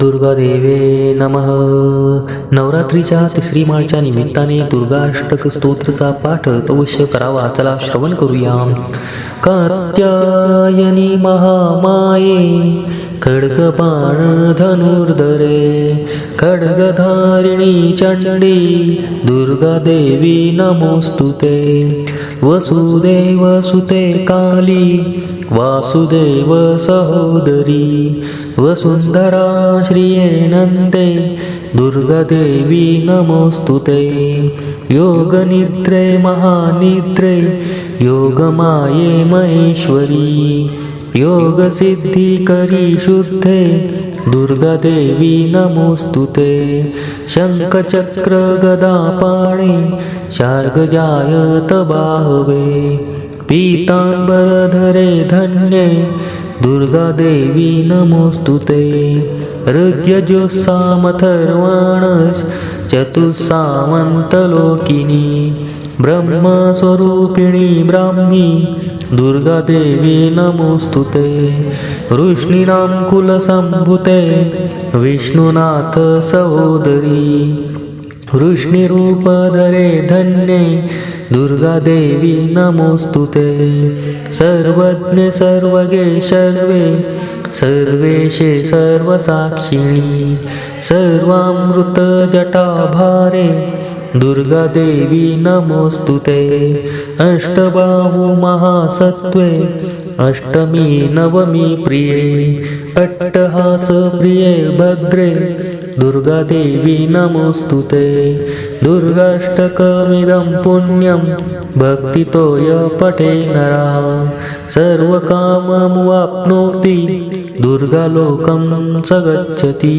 दुर्गादेवे नमः. नवरात्रीच्या तिसरी माळच्या निमित्ताने दुर्गाष्टक स्तोत्रचा पाठ अवश्य करावा. चला श्रवण करूया. कात्यायनी महामाये खड्गपाण धनुर्धरे खड्गधारिणी चंडी दुर्गादेवी नमोस्तुते. वसुदेव सुते काली वासुदेव सहोदरी वसुंधरा श्रिये नंदे दुर्गादेवी नमोस्तुते। योगनिद्रे महानिद्रे योगमाये महेश्वरी। योगसिद्धिकरी शुद्धे दुर्गादेवी नमोस्तुते। शङ्खचक्र गदापाणे शार्गजायत बाहवे। पीताम्बरधरे धन्ये दुर्गादेवी नमोस्तुते ऋग्यजुस्सामथर्वाणस् चतुस्सामन्तलोकिनी ब्रह्मस्वरूपिणी ब्राह्मी दुर्गादेवी नमोस्तुते वृष्णीनां कुलसम्भुते विष्णुनाथ सहोदरी वृष्णिरूपधरे धन्ये दुर्गादेवी नमोस्तुते सर्वज्ञे सर्वगे सर्वे सर्वेशे सर्वसाक्षिणी सर्वामृतजटाभारे दुर्गादेवी नमोस्तुते अष्टबाहु महासत्त्वे अष्टमी नवमी प्रिये अट्टहास प्रिये भद्रे दुर्गादेवी नमोस्तुते दुर्गाष्टकमिदं पुण्यं भक्तितो य पठे नरा सर्वकाममुवाप्नोति दुर्गालोकं स गच्छति।